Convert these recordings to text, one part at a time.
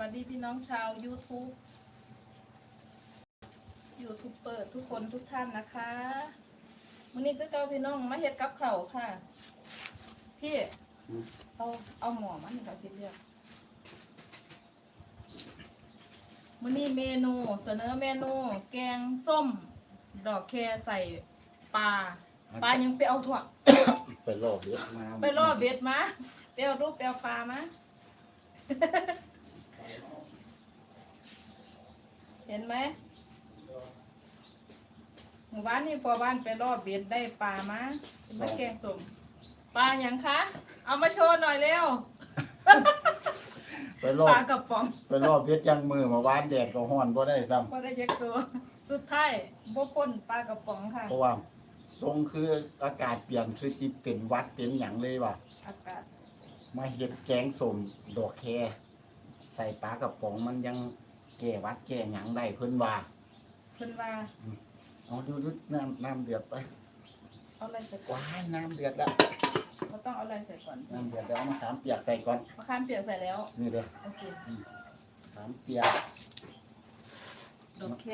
วัสดีพี่น้องชาว YouTube ยูทูบเบอร์ทุกคนทุกท่านนะคะวันนี้ก็เจ้าพี่น้องมาเฮ็ดกับเขาวค่ะ พี่อืมเอาเอาหมอมาให้เขาสิเรียกวันนี้เมนูเสนอเมนู แกงส้ม ดอกแคใส่ปลาปลายังไปเอาถั่วไปรอบเยอะมาไปล่อเบ็ดมาไปเอารูปไปเอาปลามา เห็นไหมหมู่บ้านนี่พอบ้านไปล่อเบ็ดได้ปลามาเป็นมาแกงส้มปลาอย่างคะ เอามาโชว์หน่อยเร็ว ไปรอปบลากระป๋องไปรอบเย็ดยังมือมาบ้านแดดก็ฮ้อนบ่ได้ซ้ำก็ได้ยักตัว สุดท้ายบ่ป่นปลากระป๋องค่ะเพราะว่าทรงคืออากาศเปลี่ยนคือสิเป็นหวัดเป็นหยังเลยว่ะอากาศมาเฮ็ดแกงส้มดอกแคใส่ปลากระป๋องมันยัง แก้หวัดแก้หยังได้เพิ่นว่าเพิ่นว่าเอาดูดูน้ำน้ำเดือดไปเอาอะไรใส่ก่อนว้ายน้ำเดือดแล้วเราต้องเอาอะไรใส่ก่อนน้ำเดือดแล้วเอามาขามเปียกใส่ก่อนมะขามเปียกใส่แล้วนี่เด้อโอเคขามเปียกดอกแค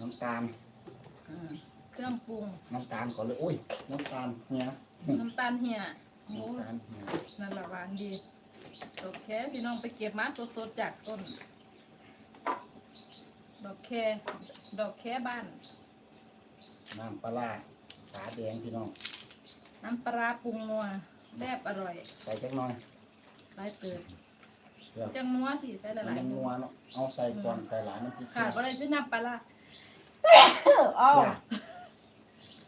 น้ำตาลอืมเครื่องปรุงน้ำตาลก่อนเลยอุ้ยน้ำตาลเนี่ยน้ำตาลเหี่ยโอ้น้ำตาลเนี่ยนั่นละหวานดีดอกแคพี่น้องไปเก็บมาสดๆจากต้น ดอกแคดอกแคบ้าน น้ำปลาร้าฝาแดงพี่น้อง น้ำปลาร้าปรุงนัวแซ่บอร่อยใส่จักหน่อยหลายเติบเพื่อจังนัวที่ใส่หมันลายยังๆนัวเนาะเอาใส่ก่อนใส่หลายมันจะขาดเค็อะมไรคือน้ำปลาร้าอ้าว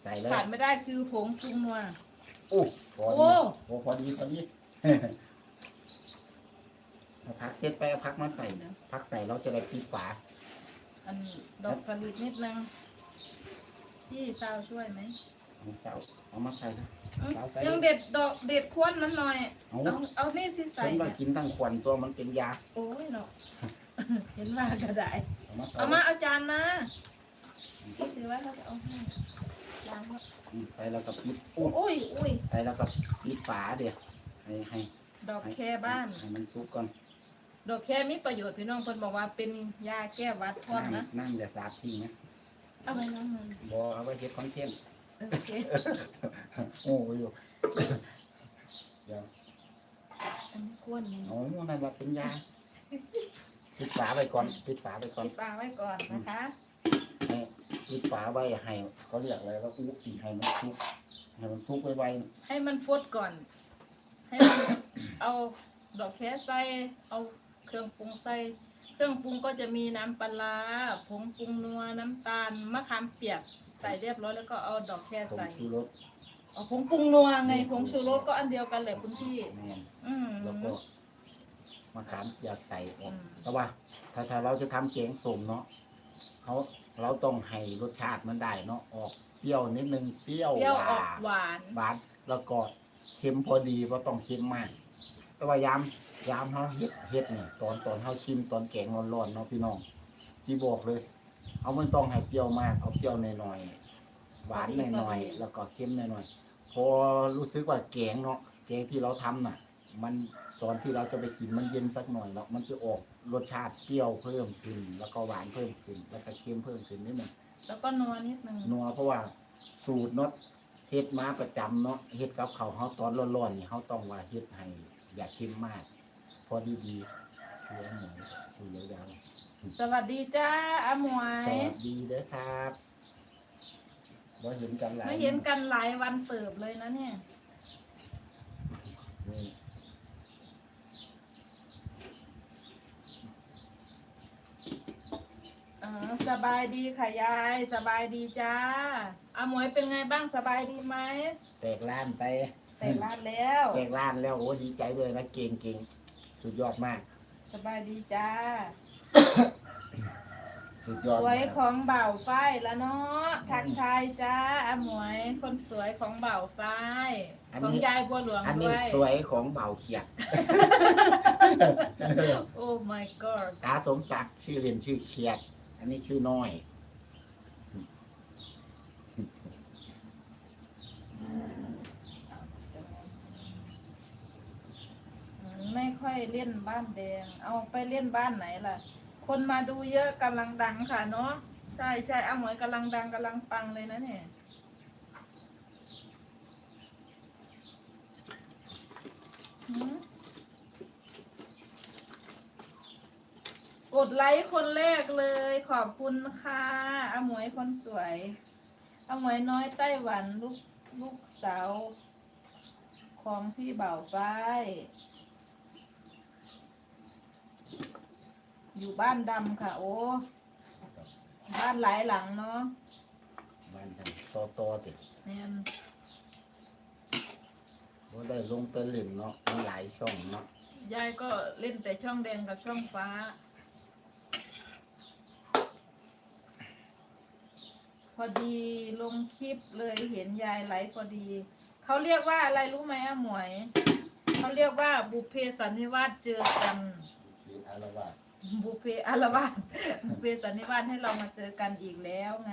ใส่เลยขาดไม่ได้คือผงปรุงนัว โอ้พอโอ้ ดีโอ้พอดีพอดี เอาพักเสร็จไปเอาพักมาใส่พักใส่เราจะได้ปิดฝา อันดอกสลิดนิดนึงพี่สาวช่วยไหมเอาเสาเอามาใส่นะอื้อสาวใส่ยังเด็ดดอกเด็ดควนนั้นหน่อย เอาเอาเอานี่สิใส่ฉันว่าเนี่ยกินทั้งควันตัวมันเป็นยาโอ้ยเนาะเห็นว่ากระไดเอามาใส่เอามาเอาจานมาพี่ถือว่าเขาจะเอาให้ล้างหมดอืมใส่แล้วก็ปิดโอ้อุ้ยอุ้ยใส่แล้วก็ปิดฝาเดี๋ยวให้ให้ดอกแคบ้านให้มันสุกก่อน ดอกแคมีประโยชน์พี่น้องเพิ่นบอกว่าเป็นยาแก้หวัดพร้อมนะนั่งอย่าสาดทิ้งนะเอาไว้น้ำมันบอเอาไว้เฮ็ดคอนเทนต์โอเคโอ้ยอยู่เดี๋ยวอันนี้ควรนี่เอานั่นว่าเป็นยาปิดฝาไว้ก่อนปิดฝาไว้ก่อนปิดปากไว้ก่อนนะคะให้ปิดฝาไว้ให้เขาเรียกอะไรว่าอู้อีให้มันซุกให้มันซุกไว้ๆให้มันฟดก่อน ให้มันเอาดอกแคใส่เอา เครื่องปรุงใส่เครื่องปรุงก็จะมีน้ำปลาร้าผงปรุงนัวน้ำตาลมะขามเปียกใส่เรียบร้อยแล้วก็เอาดอกแคผงใส่ชูรสเอาผงปรุงนัวไงผงชูรสก็อันเดียวกันแหละคุณพี่ แม่นอืม แล้วก็มะขามเปียกใส่ออกอืม แต่ว่าถ้าถ้าเราจะทำแกงส้มเนาะเขาเราต้องให้รสชาติมันได้เนาะออกเปรี้ยวนิดนึงเปรี้ยวเปรี้ยวหอวาอกนหวาน หวานแล้วก็เค็มพอดีเพราะต้องเค็มมาก แต่ว่ายาม ยามเขาเฮ็ดเฮ็ดเนี่ยตอนตอนเขาชิมตอนแกงร้อนๆเนาะพี่น้องจีบอกเลย เอามันต้องให้เปรี้ยวมาก เอาเปรี้ยวหน่อยๆหวานหน่อยๆแล้วก็เค็มหน่อยๆพอรู้สึกว่าแกงเนาะแกงที่เราทำน่ะ มันตอนที่เราจะไปกินมันเย็นสักหน่อยเนาะมันจะออกรสชาติเปรี้ยวเพิ่มขึ้น แล้วก็หวานเพิ่มขึ้น แล้วก็เค็มเพิ่มขึ้นนิดหนึงแล้วก็นัวนิดนึงนัวเพราะว่าสูตรเนาะเฮ็ดมาประจำเนาะเฮ็ดกับเขาวเฮาตอนร้อนๆนี่เฮาต้องว่าเฮ็ดให้อย่าเค็มมาก พอดีๆคือหมูสูตรยาวสวัสดีจ้าอาหมวๆสย วัสดีเด้อครับบ่เห็นกันหลายไม่เห็นกันหลายวันเติบเลยนะเนี่ย นี่เออสบายดีค่ะยาย สบายดีจ้าอาหมวยเป็นไงบ้างสบายดีไหมแตกล้านไปแต่ร้านแล้ว แตกล้านแล้วโอ้ดีใจเลยนะเก่งๆ สุดยอดมาก สบายดีจ้า สุดยอดสวยมากของเบ่าวฝ้ายแล้วเนาะทักทายจ้าอาหมวยคนสวยของเบ่าวฝ้ายของยายบัวหลวงอันด้นี้วยสวยของเบาเขียด โอ้ my god ตาสมศักดิ์ชื่อเรียนชื่อเขียด อันนี้ชื่อน้อย อืม ไม่ค่อยเล่นบ้านแดง เอาไปเล่นบ้านไหนล่ะ คนมาดูเยอะกำลังดังค่ะเนาะใช่ใช่อาหมวยกำลังดังกำลังปังเลยนะเนี่ยกดไลค์คนแรกเลยขอบคุณค่ะอาหมวยคนสวยอาหมวยน้อยไต้หวันลูกลูกสาวของพี่เบ่าวฝ้าย อยู่บ้านดำค่ะ โอ้ บ้านหลายหลังเนาะบ้านกันโตโตติเนี่ยว่าได้ลงไปเล่นเนาะมีหลายช่องเนาะยายก็เล่นแต่ช่องแดงกับช่องฟ้า พอดีลงคลิปเลยเห็นยายไลฟ์พอดี เขาเรียกว่าอะไรรู้ไหมอาหมวย เขาเรียกว่าบุพเพสันนิวาสเจอกันมี อารวาสบุพเพอารวาสบุพเพสันนิวาสให้เรามาเจอกันอีกแล้วไง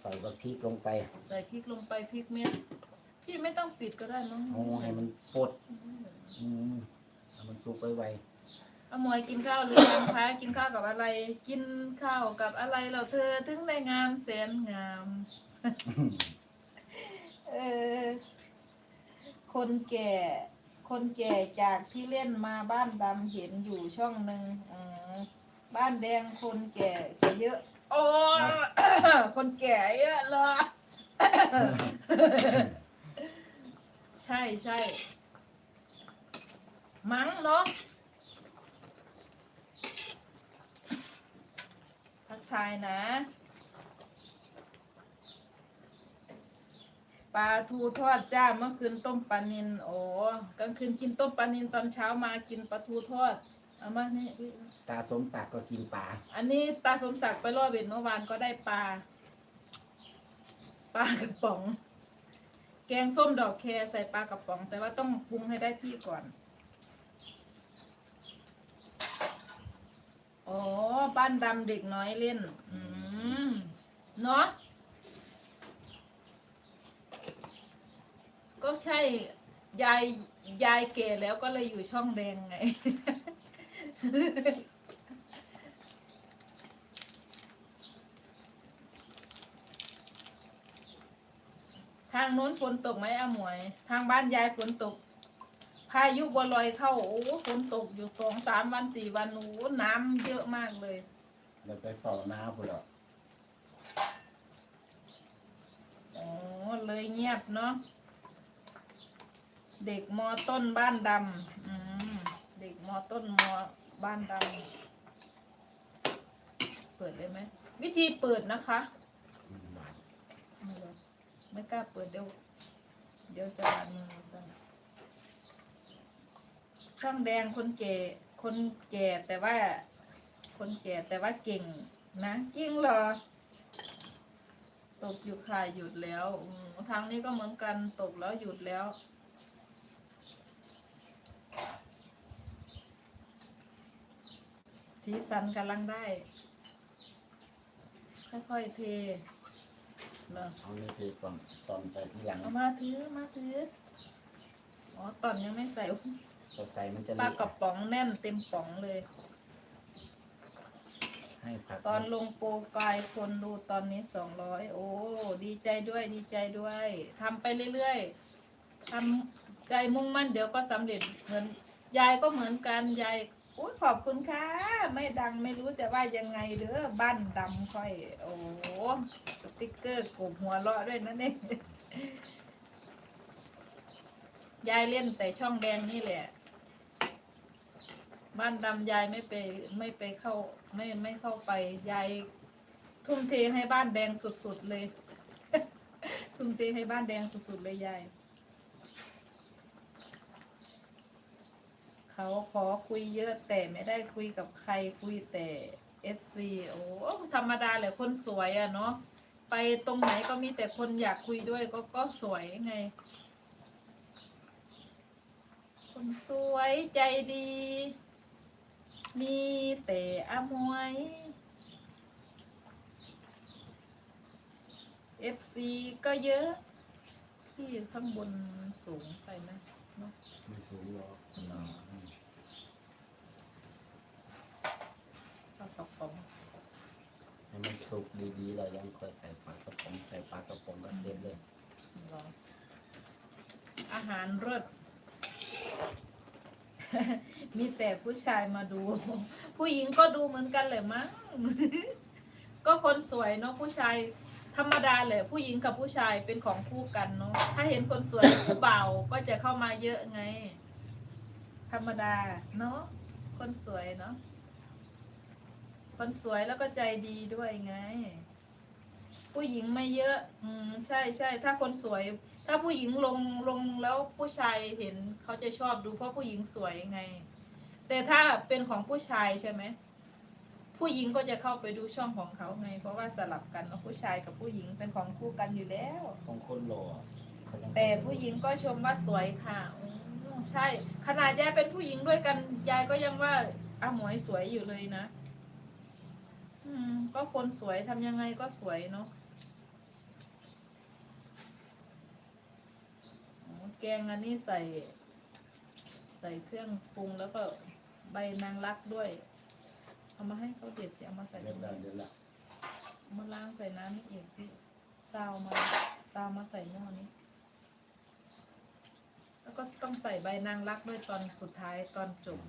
ใส่บะพริกลงไปใส่พริกลงไปพริกเม็ดพี่ไม่ต้องปิดก็ได้มั้งเอาให้มันฟดอืมให้มันสุกไวอาหมวยกินข้าวหรือยังคะกินข้าวกับอะไร กินข้าวกับอะไรเราเธอถึงได้งามแสนงามๆเออ คนแก่ คนแก่จากที่เล่นมาบ้านดำเห็นอยู่ช่องหนึ่งอืมบ้านแดงคนแก่จะเยอะ โอ้คนแก่เยอะเลย ใช่ใช่มั้งเนาะทักทายนะ ปลาทูทอดจ้าเมื่อคืนต้มปลานินโอ้กลางคืนกินต้มปลานินตอนเช้ามากินปลาทูทอดเอามานี่ตาสมศักดิ์ก็กินปลา อันนี้ตาสมศักดิ์ไปล่อเบ็ดเมื่อวานก็ได้ปลาปลากระป๋อง แกงส้มดอกแครใส่ปลากระป๋อง แต่ว่าต้องปรุงให้ได้ที่ก่อนอ๋อบ้านดำเด็กน้อยเล่น อืมเนาะ ก็ใช่ยายยายเก๋แล้วก็เลยอยู่ช่องแดงไง ทางโน้นฝนตกไหมอาหมวย ทางบ้านยายฝนตก พายุบัวลอยเข้าโอ้ฝนตกอยู่สองสามวันสี่วันโอ้น้ำเยอะมากเลยเดี๋ยวไปเฝ้าน้าพุ่นดอกอ๋อเลยเงียบเนาะ เด็กมอต้นบ้านดำอืมเด็กมอต้นมอบ้านดำเปิดเลยไหมวิธีเปิดนะคะไม่รู้ไม่กล้าเปิดเดี๋ยว เดี๋ยวจะบาดมือสั่นช่างแดงคนแก่คนแก่แต่ว่า คนแก่แต่ว่าเก่งนะจริงเหรอตกอยู่ค่ะหยุดแล้วทางนี้ก็เหมือนกันตกแล้วหยุดแล้ว สีสันกำลังได้ ค่อยๆเทเหรอเอานี่คือก่อนตอนใส่ที่หลังเอามาถือมาถืออ๋อตอนยังไม่ใส่พอใส่มันจะปลาเละกระป๋องแน่นเต็มป๋องเลย ให้ผักตอนลงโปรไฟล์คนดูตอนนี้สองร้อยโอ้ ดีใจด้วยดีใจด้วยทำไปเรื่อยๆทำใจมุ่งมั่นเดี๋ยวก็สำเร็จเหมือนยายก็เหมือนกันยาย อุ้ยขอบคุณค่ะ ไม่ดังไม่รู้จะว่ายังไงเด้อบ้านดำค่อย โอ้สติ๊กเกอร์กบหัวเราะด้วยนะเนี่ยยายเล่นแต่ช่องแดงนี่แหละ บ้านดำยายไม่ไปไม่ไปเข้า ไม่ไม่เข้าไป ยายทุ่มเทให้บ้านแดงสุดๆเลย ทุ่มเทให้บ้านแดงสุดๆเลยยาย เขาขอคุยเยอะแต่ไม่ได้คุยกับใครคุยแต่เอฟซีโอ้ธรรมดาแหละคนสวยอะเนาะไปตรงไหนก็มีแต่คนอยากคุยด้วยก็ก็สวยไง คนสวยใจดี มีแต่อมวยเอฟซีก็เยอะ ที่ข้างบนสูงไปไหมเนาะไม่สูงหรอกอืม ปลากระป๋อง ให้มัน สุกดีๆเรายังคอยใส่ปลากระป๋องใส่ปลากระป๋องก็เสร็จเลย อาหารรส มีแต่ผู้ชายมาดู ผู้หญิงก็ดูเหมือนกันเลยมั้ง ก็คนสวยเนาะผู้ชายธรรมดาเลยผู้หญิงกับผู้ชายเป็นของคู่กันเนาะถ้าเห็นคนสวยผู้เบาก็จะเข้ามาเยอะไง ธรรมดาเนาะคนสวยเนาะ คนสวยแล้วก็ใจดีด้วยไง ผู้หญิงไม่เยอะ อืม ใช่ใช่ถ้าคนสวย ถ้าผู้หญิงลงลงแล้วผู้ชายเห็นเขาจะชอบดูเพราะผู้หญิงสวยไง แต่ถ้าเป็นของผู้ชายใช่ไหมผู้หญิงก็จะเข้าไปดูช่องของเขาไง เพราะว่าสลับกันเนอะผู้ชายกับผู้หญิงเป็นของคู่กันอยู่แล้ว ของคนหล่อเขายังแต่ผู้หญิงก็ชมว่าสวยค่ะอืมใช่ ขนาดยายเป็นผู้หญิงด้วยกัน ยายก็ยังว่าอาหมวยสวยอยู่เลยนะ อืม ก็คนสวยทำยังไงก็สวยเนาะอ๋อแกงอันนี้ใส่ ใส่เครื่องปรุงแล้วก็ใบนางรักด้วย เอามาให้เขาเด็ดเสียเอามาใส่เดี๋ตยรวงละนี้เดี๋ยวละมาล้างใส่น้ำนี่เองพี่ซาวมาซาวมาใส่หม้อนี้ แล้วก็ต้องใส่ใบนางรักด้วยตอนสุดท้ายตอนจบ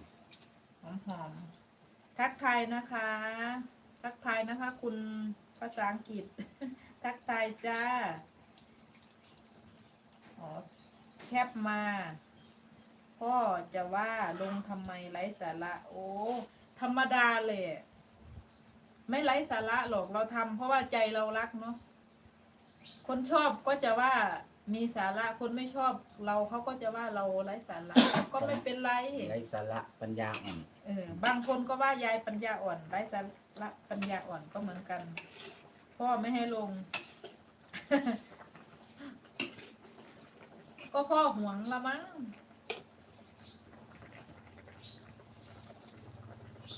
หอมหอมๆทักทายนะคะ ทักทายนะคะ คุณภาษาอังกฤษ ทักทายจ้าอ๋อแคปมา พ่อจะว่าลงทำไมไร้สาระ โอ้ ธรรมดาเลย ไม่ไร้สาระหรอกเราทำเพราะว่าใจเรารักเนาะคนชอบก็จะว่า มีสาระคนไม่ชอบเราเขาก็จะว่าเราไร้สาระก็ไม่เป็นไร ไรสาระปัญญาอ่อนเออบางคนก็ว่ายายปัญญาอ่อนไร้สาระปัญญาอ่อนก็เหมือนกันพ่อไม่ให้ลง ก็พ่อหวงละมั้ง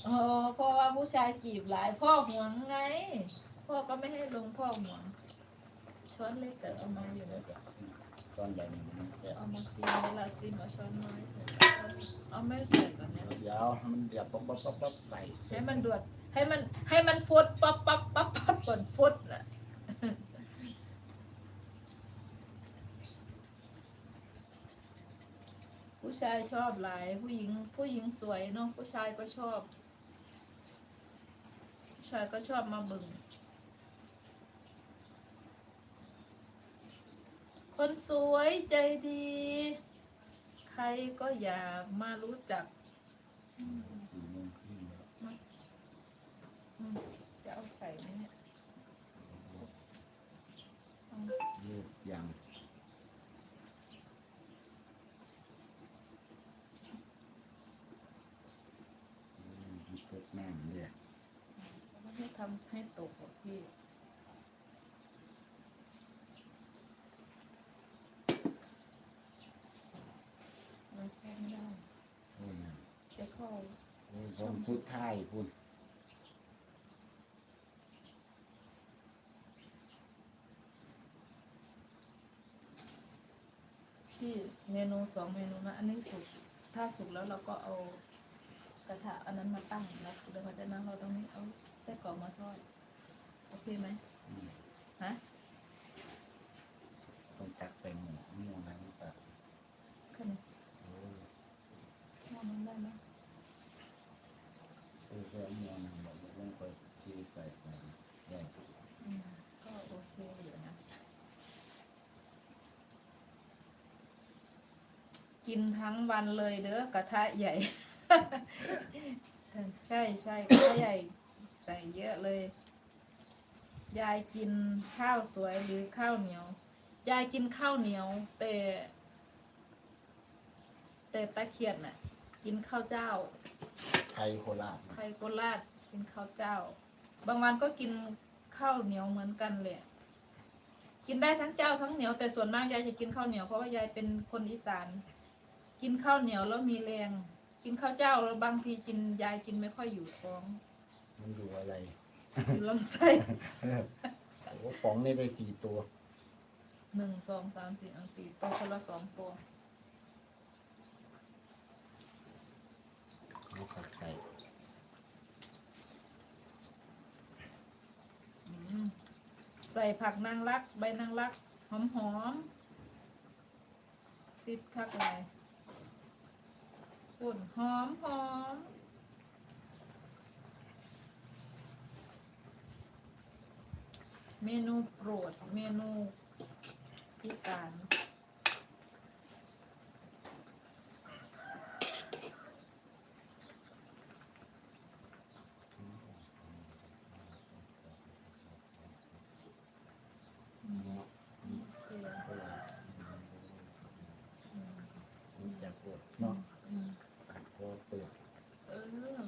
โอ้พ่อว่าผู้ชายจีบหลาย พ่อหวงไง พ่อก็ไม่ให้ลงพ่อหวงช้อนเล็กแต่เอามาอยู่นะ ตอนใหญ่นี่มันแซ่บเอามาซีเวลาซีมาช้อนน้อยเอาไม่ใส่ก่อนนะเดี๋ยวให้มันเดือดปั๊บปั๊บปั๊บปั๊บใส่ให้มันดวดให้มันให้มันฟดปั๊บปั๊บปั๊บปั๊บก่อนฟดน่ะผู้ชายชอบหลายผู้หญิงผู้หญิงสวยเนาะผู้ชายก็ชอบ ผู้ชายก็ชอบมาเบิ่ง คนสวยใจดี ใครก็อยากมารู้จักสี่โมงครึ่งแล้วอืมจะเอาใส่ไหมเนี่ยเอายืดยังอืมมีเกิดน้ำเนี่ย ไม่ให้ทำให้ตกหรอกพี่มันแค่ไม่ได้ โอ้ยนะ จะเข้า โอ้ยผมสุดท้ายคุณที่เมนูสองเมนูนะอันนี้สุกถ้าสุกแล้วเราก็เอากระทะอันนั้นมาตั้งแล้วเดี๋ยวจากนั้นเราตรงนี้เอาไส้กรอกมาทอดโอเคไหมอืมฮะต้องตักใส่หมูหมูนั้นตัก ขึ้น โอ้ย มองมันได้ไหม เออแค่หมูนั้นแบบต้องคอยที่ใส่ไปได้ อืมก็โอเคอยู่นะ กินทั้งวันเลยเด้อกระทะใหญ่ ใช่ใช่กระทะใหญ่ใส่เยอะเลย ยายกินข้าวสวยหรือข้าวเหนียว ยายกินข้าวเหนียว แต่แต่ตะเคียนน่ะ กินข้าวเจ้า ไทยโคราชไทยโคราชกินข้าวเจ้า บางวันก็กินข้าวเหนียวเหมือนกันเลยกินได้ทั้งเจ้าทั้งเหนียวแต่ส่วนมากยายจะกินข้าวเหนียวเพราะว่ายายเป็นคนอีสาน กินข้าวเหนียวแล้วมีแรง กินข้าวเจ้าแล้วบางทีกินยายกินไม่ค่อยอยู่ท้องมันอยู่อะไรอยู่ลำไส้โอ้ป๋องนี่ได้สี่ตัวหนึ่งสองสามสี่อันสี่ตัวคนละสองตัวเอาผักใส่อืมใส่ผักนางรัก ใบนางรัก หอมหอมๆซิดคักเลย ปุ่นหอมหอมเมนูโปรด เมนูอีสาน เนาะ โอเคอืม มันจะปวดเนาะ อืม พอเปิด เออ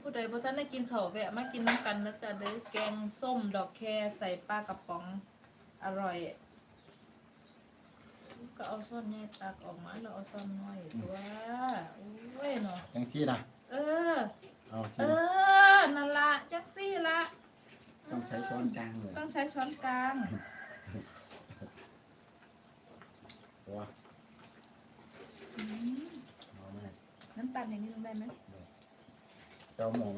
ผู้ ใดบ่ทันได้กินข้าวแวะมากินน้ำกันนะจ๊ะเด้อแกงส้มดอกแคใส่ปลากระป๋องอร่อย ก็เอาช้อนใหญ่ตักออกมาแล้วเอาช้อนน้อยตัวโอ้ยเนาะจังซี่นะเออ เอาเอที่อนั่นละจังซี่ละต้องใช้ช้อนกลางเลยต้องใช้ช้อนกลาง ว้าอืมเอาแม่น้ำตาลอย่างนี้ลงได้ไหม เจ้าหมู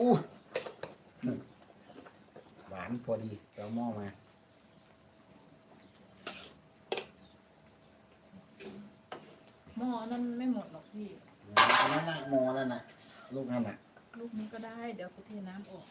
อู้หวานพอดีเจ้าหม้อมาหม้อนั่นไม่หมดหรอกพี่อันนั้นน่ะหม้อนั่นน่ะลูกนั่นน่ะ ลูกนี้ก็ได้ เดี๋ยวกูเทน้ำออก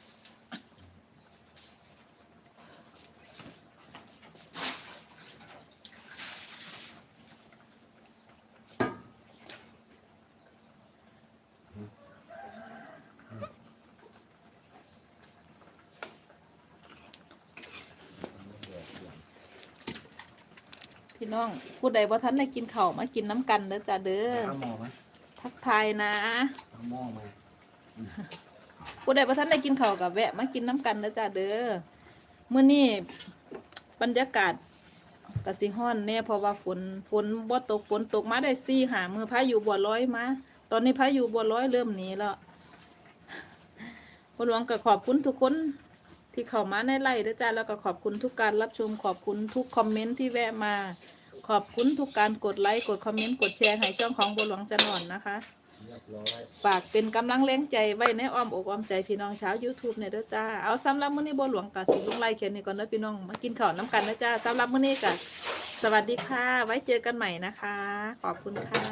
พี่ น้องผู้ใดบ่ทันได้กินข้าวมากินน้ำกันเด้อจ้าเด้อเอาหม้อมาทักทายนะ เอาหม้อมาผู้ใดบ่ทันได้กินข้าวกับแวะมากินน้ำกันเด้อจ้าเด้อมื้อนี้บรรยากาศกสิฮ้อนแน่เพราะว่าฝนฝนบ่ตกฝนตกมาได้สี่หามือพายุบัวร้อยมาตอนนี้พายุบัวร้อยเริ่มหนีแล้วพ่อหลวงก็ขอบคุณทุกคนที่เข้ามาในไลฟ์เด้อจ้าแล้วก็ขอบคุณทุกการรับชมขอบคุณทุกคอมเมนต์ที่แวะมา ขอบคุณทุกการกดไลค์กดคอมเมนต์กดแชร์ให้ช่องของบัวหลวงจันหอนนะคะ เรียบร้อยฝากเป็นกำลังแรงใจไว้ในอ้อมอกอ้อมใจพี่น้องชาว YouTube เนี่ยเด้อจ้า เอาสำหรับมื้อนี้บัวหลวงกับสิลุงไล่เขียนนี่ก่อนเด้อพี่น้อง มากินข้าวน้ำกันนะจ้าสำหรับมื้อนี้ก็สวัสดีค่ะ ไว้เจอกันใหม่นะคะ ขอบคุณค่ะ